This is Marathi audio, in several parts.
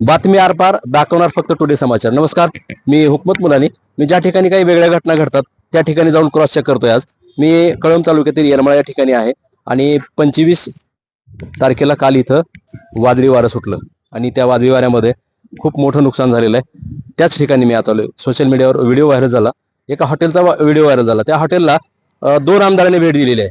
बातमी आरपार दाखवणार फक्त टुडे समाचार. नमस्कार मी हुकमत मुलानी. मी ज्या ठिकाणी काही वेगळ्या घटना घडतात त्या ठिकाणी जाऊन क्रॉस चेक करतोय आज. मी कळंब तालुक्यातील येरमाळा या ठिकाणी आहे आणि पंचवीस तारखेला काल इथं वादळी वारं सुटलं आणि त्या वादळी वाऱ्यामध्ये खूप मोठं नुकसान झालेलं आहे. त्याच ठिकाणी मी आता आलोय. सोशल मीडियावर व्हिडिओ व्हायरल झाला. एका हॉटेलचा व्हिडिओ व्हायरल झाला. त्या हॉटेलला दोन आमदारांनी भेट दिलेली आहे.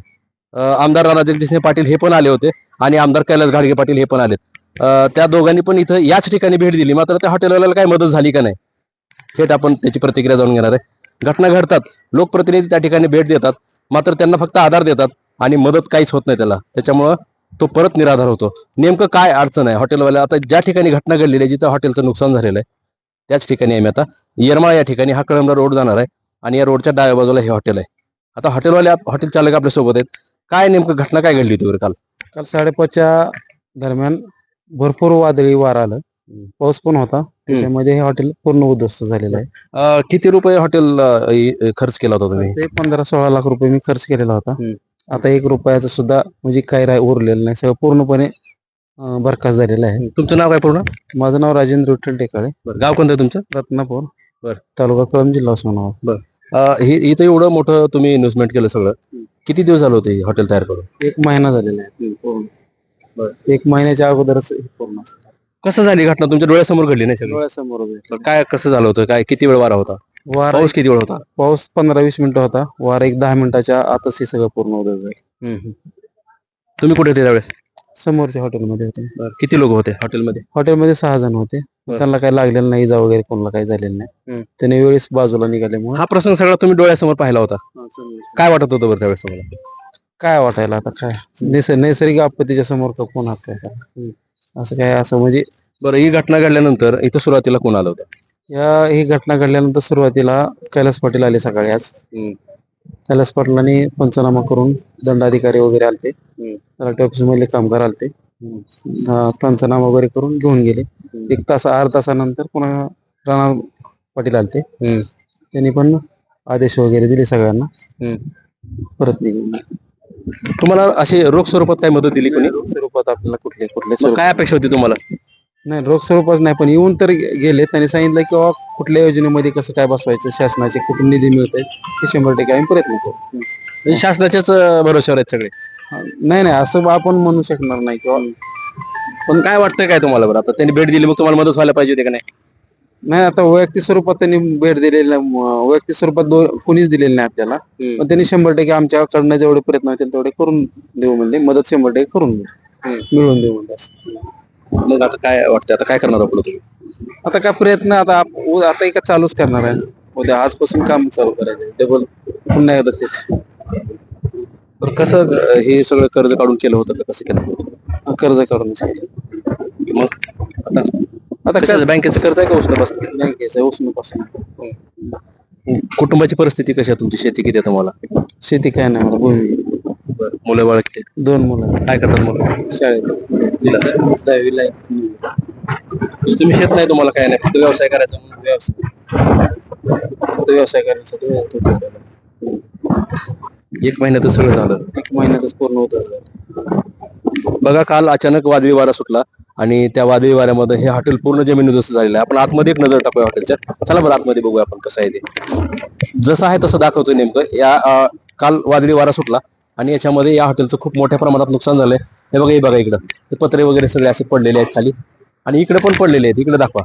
आमदार राणा जगजितसिंह पाटील हे पण आले होते आणि आमदार कैलास घाडगे पाटील हे पण आले त्या दोघांनी पण इथं याच ठिकाणी भेट दिली. मात्र त्या हॉटेलवाल्याला काही मदत झाली का नाही? थेट आपण त्याची प्रतिक्रिया जाणून घेणार आहे. घटना घडतात. लोकप्रतिनिधी त्या ठिकाणी भेट देतात. मात्र त्यांना फक्त आधार देतात आणि मदत काहीच होत नाही त्याला. त्याच्यामुळं तो परत निराधार होतो. नेमकं काय अडचण आहे? हॉटेलवाल्या आता ज्या ठिकाणी घटना घडलेली आहे जिथं हॉटेलचं नुकसान झालेलं आहे त्याच ठिकाणी आहे मी आता येरमाळा या ठिकाणी हा कळमला रोड जाणार आहे आणि या रोडच्या डाव्या बाजूला हे हॉटेल आहे. आता हॉटेलवाले हॉटेल चालक आपल्यासोबत आहेत. काय नेमकं घटना काय घडली होती बरं काल? काल साडेपाचच्या दरम्यान भरपूर वादळी वार आलं. पाऊस पण होता. त्याच्यामध्ये हे हॉटेल पूर्ण उद्ध्वस्त झालेलं आहे. अं, किती रुपये हॉटेल अं, इ- खर्च केला होता तुम्ही? ते पंधरा सोळा लाख रुपये मी खर्च केलेला होता. हम्म. आता एक रुपयाचं सुद्धा म्हणजे काही राय उरलेलं नाही. सगळं पूर्णपणे अं, बरखास्त झालेलं आहे. तुमचं नाव काय पूर्ण? माझं नाव राजेंद्र विठ्ठल टेकाळे बरं, गाव कोणतं आहे तुमचं? रत्नापूर. बरं. तालुका कळंब जिल्हा उस्मानाबाद. अं, हे इथं एवढं मोठं तुम्ही इन्व्हेस्टमेंट केलं सगळं. किती दिवस झालं होतं हे हॉटेल तयार करून? एक महिना झालेला आहे. एक महिन्याच्या अगोदरच हे पूर्ण कसं झाली घटना? तुमच्या डोळ्यासमोर घडली नाही सगळं? डोळ्यासमोरच आहे. तर काय कसं झालं होतं? काय किती वेळ वारा होता? वार पाऊस किती वेळ होता? पाऊस पंधरा वीस मिनिटं होता. वार एक दहा मिनिटाच्या आतच हे सगळं पूर्ण उद्ध्वस्त झालं. तुम्ही कुठे होते त्यावेळेस? समोरच्या हॉटेलमध्ये होते. किती लोक होते हॉटेलमध्ये? हॉटेलमध्ये सहा जण होते. बरं. त्यांना काही लागलेलं नाही इजा वगैरे कोणाला काही झालेलं नाही. त्याने वेळेस बाजूला निघाल्यामुळे हा प्रसंग सगळा तुम्ही डोळ्यासमोर पाहिला होता. काय वाटत होतं बरं त्यावेळेस तुम्हाला? काय वाटायला आता काय? निस- नैसर्गिक आपत्तीच्या समोर का कोण हात काय? असं काय असं म्हणजे बरं ही घटना घडल्यानंतर इथं सुरुवातीला कोण आलं होतं? या ही घटना घडल्यानंतर सुरुवातीला कैलास पाटील आले सकाळी आज. हम्म. कैलास पाटलांनी पंचनामा करून दंडाधिकारी वगैरे आलते. तलाठी ऑफिस मधले कामगार आलते. अं, पंचनामा वगैरे करून घेऊन गेले. एक तास अर्धा तासानंतर पुन्हा राणा पाटील आलते. हम्म. त्यांनी पण आदेश वगैरे दिले सगळ्यांना. हम्म. परत निघून तुम्हाला अशी रोख स्वरूपात काय मदत दिली कोणी? रोख स्वरूपात आपल्याला कुठले कुठले स्वरूप? काय अपेक्षा होती तुम्हाला? नाही रोख स्वरूपात नाही पण येऊन तर गे- गेले त्यांनी सांगितलं की बाबा कुठल्या योजनेमध्ये कसं काय बसवायचं? शासनाचे कुठून निधी मिळत ते शंभर टक्के आम्ही प्रयत्न करू म्हणजे शासनाच्याच अं, भरोश्यावर आहेत सगळे? हा, नाही नाही असं आपण म्हणू शकणार नाही किंवा पण काय वाटतंय काय तुम्हाला बरं? आता त्यांनी भेट दिली मग तुम्हाला मदत व्हायला पाहिजे होती का नाही? नाही आता वैयक्तिक स्वरूपात त्यांनी भेट दिलेली वैयक्तिक स्वरूपात दो- कोणीच दिलेली नाही आपल्याला. हम्म. पण त्यांनी शंभर टक्के आमच्याकडनं जेवढे प्रयत्न होतील तेवढे करून देऊ म्हणजे मदत शंभर टक्के करून देऊ. मिळवून देऊ म्हणजे असं. मग आता काय वाटतं आता काय करणार आपलं तुम्ही आता काय प्रयत्न आता आप- उ- आता एका चालूच करणार आहे. उद्या आजपासून काम चालू करायचं. डबल पुन्हा एकदा तेच. तर कसं अं, हे सगळं कर्ज काढून केलं होतं का? कसं केलं होतं? कर्ज काढून मग आता आता कशाचं? बँकेचं कर्ज आहे का उष्ण बस बँकेचं उष्णपासून कुटुंबाची परिस्थिती कशी आहे तुमची? शेती किती आहे तुम्हाला? शेती काय नाही मला भूमी. मुलं बाळ किती आहेत? दोन मुलं. काय करतात मुलं? शाळेत. दहावीला आहे. म्हणजे तुम्ही शेत नाही तुम्हाला काय नाही फक्त व्यवसाय करायचा म्हणून व्यवसाय. फक्त व्यवसाय करण्यासाठी होती. एक महिन्यात सगळं झालं. एक महिन्यातच पूर्ण होत बघा काल अचानक वादळी वारा सुटला. आणि त्या वादळी वाऱ्यामध्ये हे हॉटेल पूर्ण जमीन उद्ध्वस्त झालेलं आहे. आपण आतमध्ये एक नजर टाकूया हॉटेलच्या. चला बरं आतमध्ये बघूया आपण कसं आहे ते. जसं आहे तसं दाखवतोय नेमकं. या काल वादळी वारा सुटला आणि याच्यामध्ये या हॉटेलचं खूप मोठ्या प्रमाणात नुकसान झालंय. हे बघा हे बघा इकडं. हे पत्रे वगैरे सगळे असे पडलेले आहेत खाली. आणि इकडे पण पडलेले आहेत. इकडे दाखवा.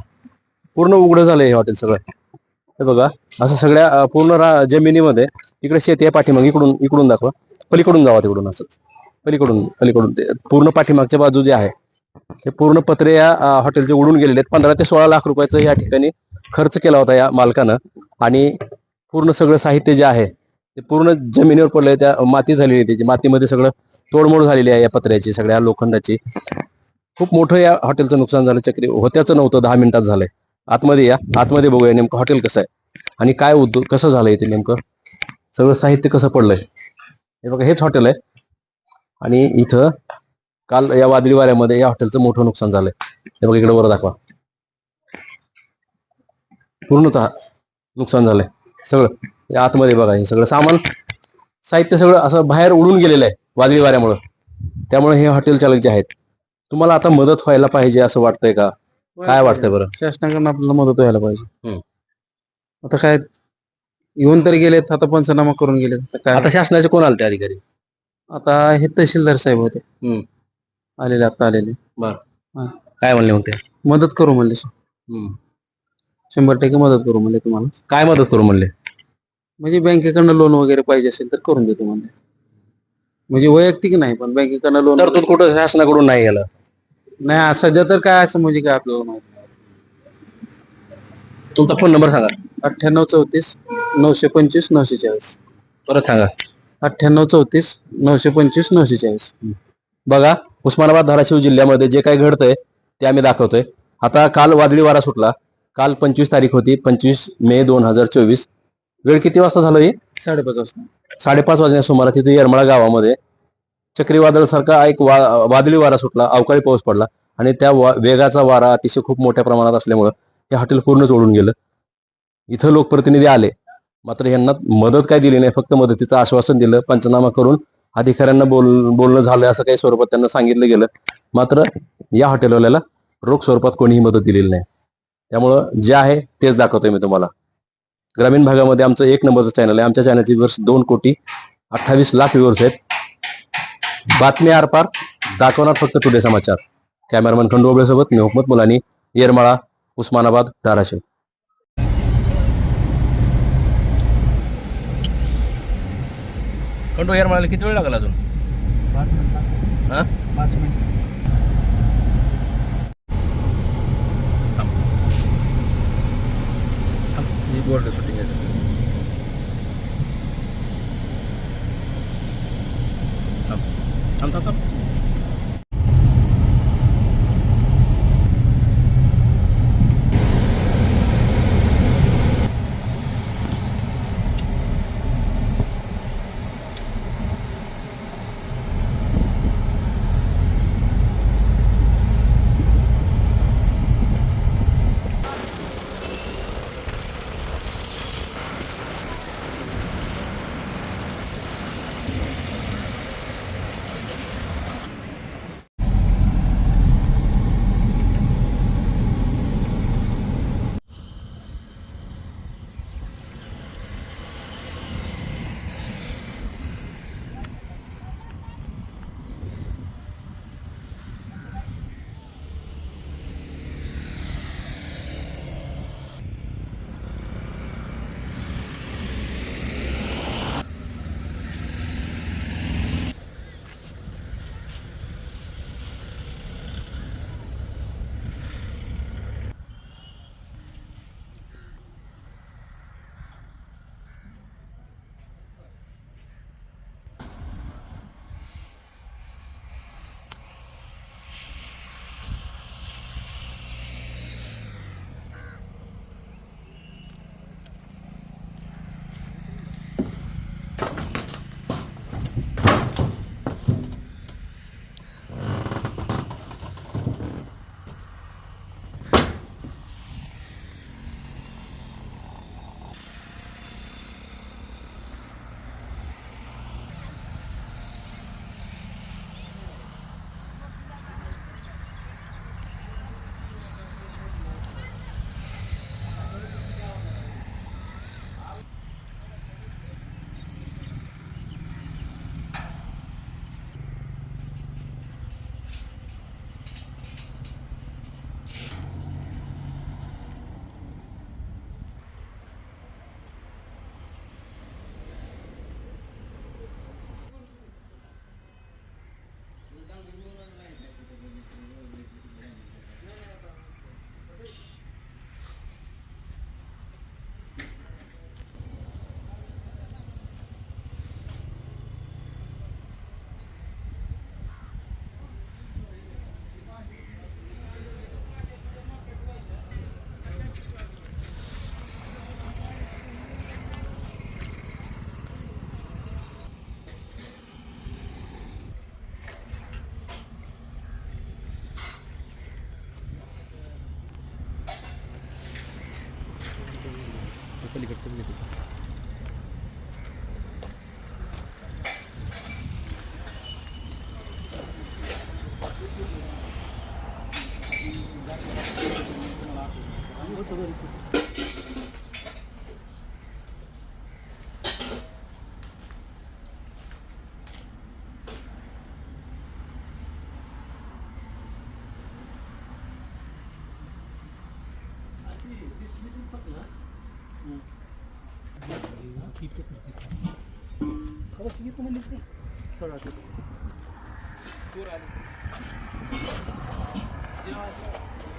पूर्ण उघडं झालंय हे हॉटेल सगळं. हे बघा असं सगळ्या पूर्ण रा- जमिनीमध्ये इकडे शेती आहे पाठीमाग. इकडून इकडून दाखवा. पलीकडून जावा तिकडून असंच. पलीकडून पलीकडून ते पूर्ण पाठीमागच्या बाजू जे आहे हे पूर्ण पत्रे या हॉटेलचे उडून गेलेले आहेत. पंधरा ते सोळा लाख रुपयाचं या ठिकाणी खर्च केला होता या मालकानं. आणि पूर्ण सगळं साहित्य जे आहे ते पूर्ण जमिनीवर पडलंय. त्या माती झालेली आहे त्याची. मातीमध्ये सगळं तोडमोड झालेली आहे या पत्र्याची सगळ्या लोखंडाची. खूप मोठं या हॉटेलचं नुकसान झालं. चक्री होत्याचं नव्हतं. दहा मिनिटात झालंय. आतमध्ये या. आतमध्ये बघूया नेमकं हॉटेल कसं आहे. आणि काय उद्योग कसं झालंय ते नेमकं? सगळं साहित्य कसं पडलंय? हे बघा हेच हॉटेल आहे. आणि इथं काल या वादळी वाऱ्यामध्ये या हॉटेलचं मोठं नुकसान झालंय. हे बघा इकडे वर दाखवा. पूर्णतः नुकसान झालंय. सगळं आतमध्ये बघा हे सगळं सामान साहित्य सगळं असं बाहेर उडून गेलेलं आहे वादळी वाऱ्यामुळं त्यामुळे हे हॉटेल चालक जे आहेत. तुम्हाला आता मदत व्हायला पाहिजे असं वाटतंय का? काय वाटतंय बरं? शासनाकडून आपल्याला मदत व्हायला पाहिजे. आता काय येऊन तरी गेलेत आता पंचनामा करून गेलेत. आता शासनाचे कोण आले ते अधिकारी? आता हे तहसीलदार साहेब होते. आलेले आता आलेले. काय म्हणले मग ते? मदत करू म्हणले. हम्म. शंभर टक्के मदत करू म्हणले तुम्हाला. काय मदत करू म्हणले? म्हणजे बँकेकडनं लोन वगैरे पाहिजे असेल तर करून देतो म्हणले. म्हणजे वैयक्तिक नाही पण बँकेकडनं लोन तरतूद कुठं शासनाकडून नाही गेलं नाही आज सध्या तर काय असं म्हणजे काय आपल्याला माहीत. तुमचा फोन नंबर सांगा. अठ्ठ्याण्णव चौतीस नऊशे पंचवीस नऊशे चाळीस. परत सांगा. अठ्ठ्याण्णव चौतीस नऊशे पंचवीस नऊशे चाळीस. बघा. उस्मानाबाद धाराशिव जिल्ह्यामध्ये जे काही घडतंय ते आम्ही दाखवतोय. आता काल वादळी वारा सुटला. काल पंचवीस तारीख होती पंचवीस मे दोन हजार चोवीस. वेळ किती वाजता झालं ही? साडेपाच वाजता. साडेपाच वाजण्या सुमारास तिथे येरमळा गावामध्ये चक्रीवादळ सारखा एक वा वादळी वारा सुटला अवकाळी पाऊस पडला. आणि त्या वा- वेगाचा वारा अतिशय खूप मोठ्या प्रमाणात असल्यामुळं हे हॉटेल पूर्ण ओढून गेलं. इथं लोकप्रतिनिधी आले. मात्र यांना मदत काय दिली नाही फक्त मदतीचं आश्वासन दिलं पंचनामा करून अधिकाऱ्यांना बोल बोलणं झालं असं काही स्वरूपात त्यांना सांगितलं गेलं. मात्र या हॉटेलवाल्याला रोख स्वरूपात कोणीही मदत दिलेली नाही. त्यामुळं जे आहे तेच दाखवतोय मी तुम्हाला. ग्रामीण भागामध्ये आमचं एक नंबरचं चॅनल आहे. आमच्या चॅनलची वर्ष दोन कोटी अठ्ठावीस लाख व्ह्युअर्स आहेत. बातमी आरपार दाखवणार फक्त टुडे समाचार. कॅमेरामन खंडू सोबत मी हुकमत मुलानी येरमाळा उस्मानाबाद धाराशिव. खंडू येरमाळ्याला किती वेळ लागला अजून? हा? बोर्ड शूटिंग आहे थांब थांब थांब. पलीकडचे मी तुम्हाला Dito, dito. Ako sige pumalit eh. Sarado. Sarado. Sarado.